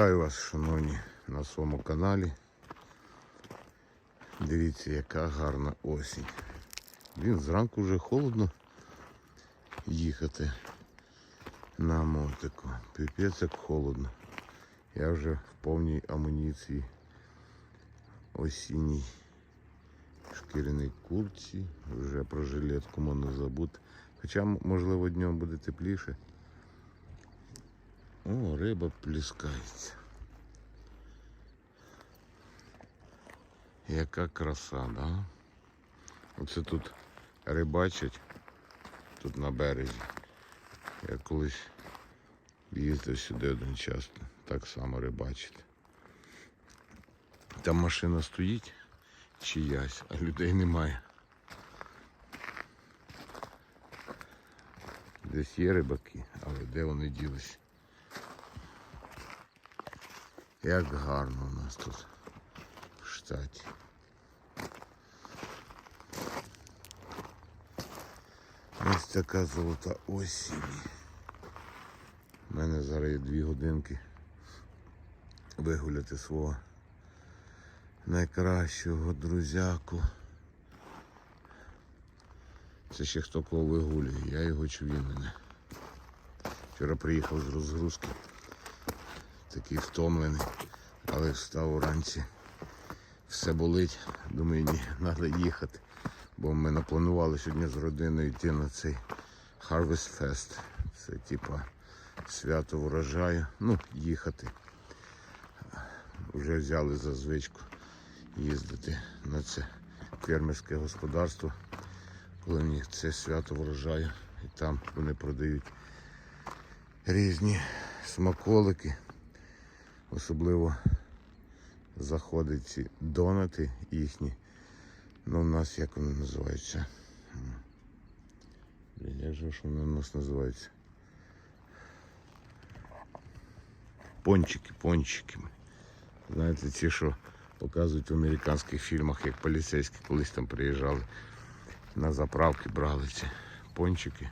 Вітаю вас, шановні, на своєму каналі. Дивіться, яка гарна осінь. Він зранку вже холодно їхати на мотику. Піпець як холодно. Я вже в повній амуніції осінній шкіряній куртці, вже про жилетку можна забути. Хоча, можливо, днем буде тепліше. О, риба плескається. Яка краса, да? Оце тут рибачать, тут на березі. Я колись їздив сюди один час, так само рибачити. Там машина стоїть чиясь, а людей немає. Десь є рибаки, але де вони ділись? Як гарно у нас тут в штаті. Ось така золота осінь. У мене зараз є дві годинки вигуляти свого найкращого друзяку. Це ще хто кого вигулює, я його чи мене. Вчора приїхав з розгрузки такий втомлений, але встав уранці. Все болить. Думаю, ні, треба їхати. Бо ми напланували сьогодні з родиною йти на цей Harvest Fest. Це типа свято врожаю. Ну, їхати. Вже взяли за звичку їздити на це фермерське господарство, коли них це свято врожаю. І там вони продають різні смаколики. Особливо заходять ці донати їхні. Ну, у нас як вони називаються? Блін, Як же ж вони у нас називаються? Пончики, пончики. Знаєте, ці, що показують в американських фільмах, як поліцейські колись там приїжджали на заправки, брали ці пончики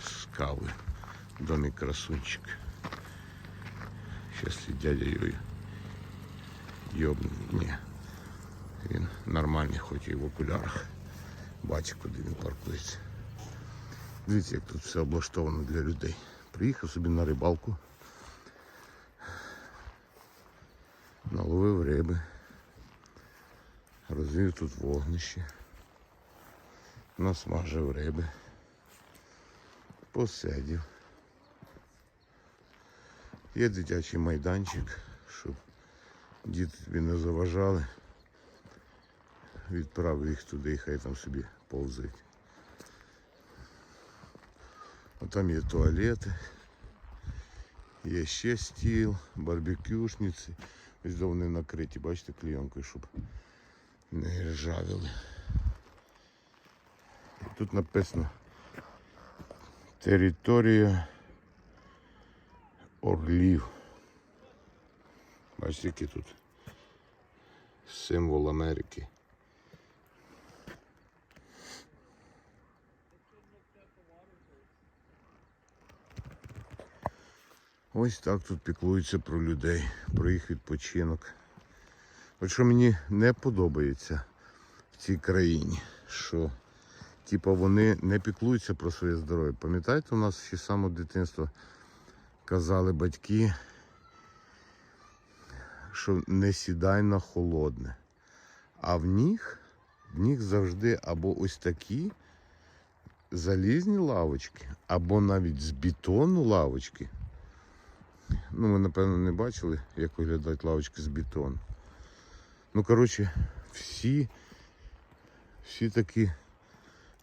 з кави. Домик красунчик. І дядя Йой йобнений. Ні. Він нормальний, хоч і в окулярах. Бачить, куди він паркується. Дивіться, як тут все облаштовано для людей. Приїхав собі на рибалку. Наловив риби. Розвів тут вогнище. Насмажив риби. Посидів. Є дитячий майданчик, щоб діти не заважали. Відправив їх туди хай там собі повзуть. А там є туалети, є ще стіл, барбекюшниці. Ось вони накриті, бачите, клейонкою, щоб не ржавіли. І тут написано територія орлів. Бачите, який тут символ Америки. Ось так тут піклуються про людей, про їх відпочинок. От що мені не подобається в цій країні, що типа вони не піклуються про своє здоров'я. Пам'ятаєте, у нас ще з самого дитинства казали батьки, що не сідай на холодне. А в них, в них завжди або ось такі залізні лавочки, або навіть з бетону лавочки. Ну, ви, напевно, не бачили, як виглядають лавочки з бетону. Ну, коротше, всі, всі такі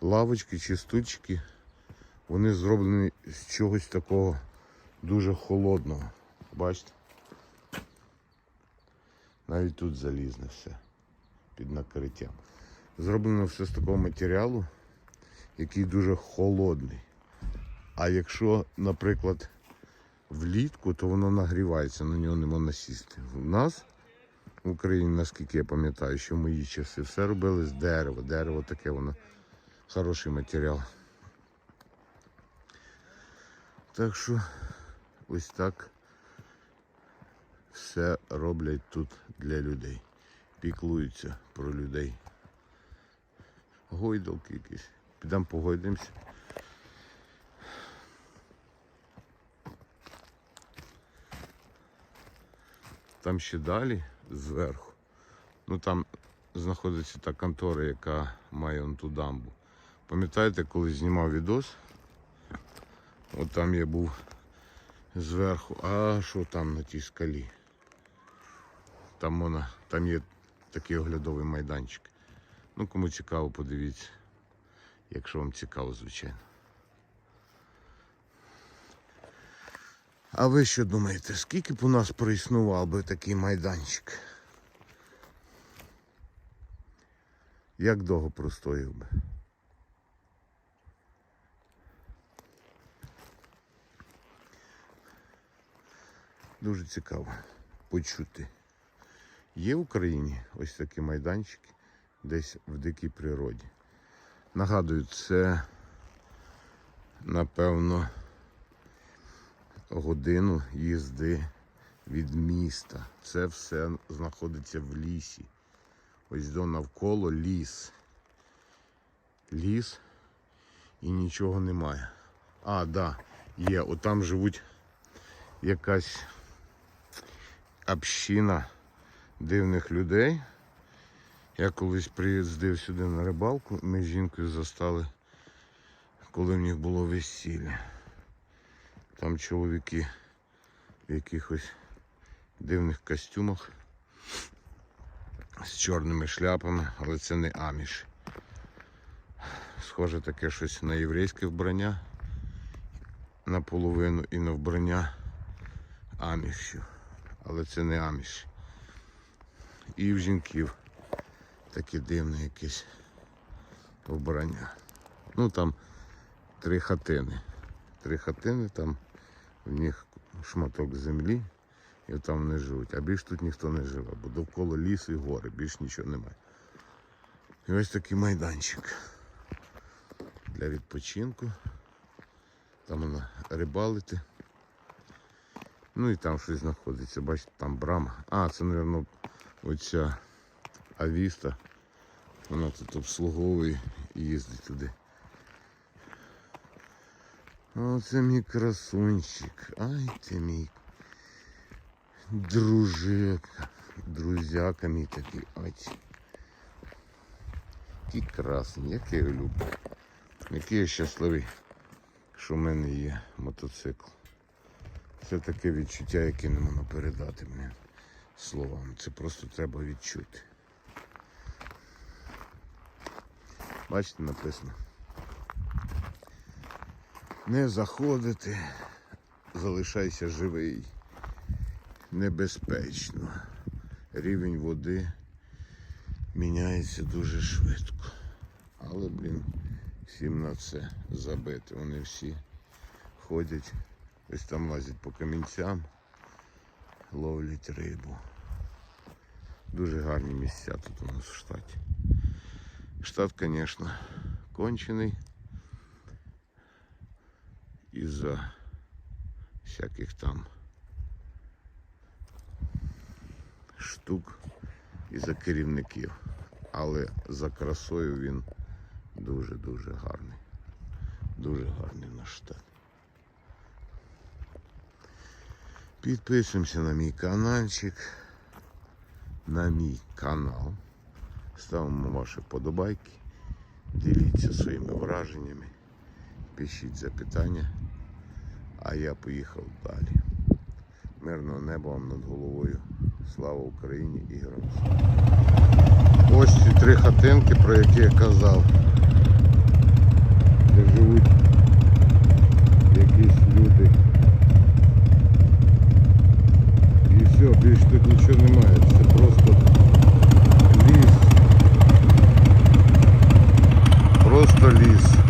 лавочки чи стульчики, вони зроблені з чогось такого дуже холодного. Бачите? Навіть тут залізне все під накриттям. Зроблено все з такого матеріалу, який дуже холодний. А якщо, наприклад, влітку, то воно нагрівається, на нього не можна сісти. У нас в Україні, наскільки я пам'ятаю, що мої часи все робили з дерева. Дерево таке воно хороший матеріал. Так що ось так все роблять тут для людей. Піклуються про людей. Гойдалки якісь. Підемо погойдемося. Там ще далі, зверху. Ну там знаходиться та контора, яка має он ту дамбу. Пам'ятаєте, коли знімав відос? От там я був зверху. А що там на тій скалі? Там вона, там є такий оглядовий майданчик. Ну, кому цікаво, подивіться. Якщо вам цікаво, звичайно. А ви що думаєте, скільки б у нас проіснував би такий майданчик? Як довго простояв би? Дуже цікаво почути. Є в Україні ось такі майданчики десь в дикій природі. Нагадую, це напевно годину їзди від міста. Це все знаходиться в лісі. Ось до навколо ліс. Ліс і нічого немає. А, да, є. Отам живуть якась община дивних людей. Я колись приїздив сюди на рибалку, ми з жінкою застали, коли в них було весілля. Там чоловіки в якихось дивних костюмах з чорними шляпами, але це не аміш. Схоже таке щось на єврейське вбрання наполовину і на вбрання амішів. Але це не аміш. І в жінків таке дивне якесь вбрання. Ну там три хатини. Три хатини, там в них шматок землі, і там вони живуть. А більш тут ніхто не живе, бо довкола ліс і гори, більш нічого немає. І ось такий майданчик для відпочинку. Там вона рибалити. Ну і там щось знаходиться. Бачите, там брама. А, це, мабуть, оця авіста. Вона тут обслуговує і їздить туди. Оце мій красунчик. Ай ти мій дружик. Друзяка мій такий. Ось. Який красний, як я люблю. Який я щасливий, що в мене є мотоцикл. Це таке відчуття, яке не можна передати мені словами. Це просто треба відчути. Бачите, написано. Не заходити, залишайся живий. Небезпечно. Рівень води міняється дуже швидко. Але, блін, всім на це забити. Вони всі ходять, ось там лазять по камінцям, ловлять рибу. Дуже гарні місця тут у нас в штаті. Штат, звісно, кончений із-за всяких там штук і за керівників. Але за красою він дуже-дуже гарний. Дуже гарний наш штат. Підписуємося на мій каналчик, на мій канал. Ставимо ваші подобайки, діліться своїми враженнями, пишіть запитання, а я поїхав далі. Мирного неба вам над головою. Слава Україні і героям. Ось ці три хатинки, про які я казав. Де живуть якісь люди. все, більше тут нічого немає, це просто ліс. Просто ліс.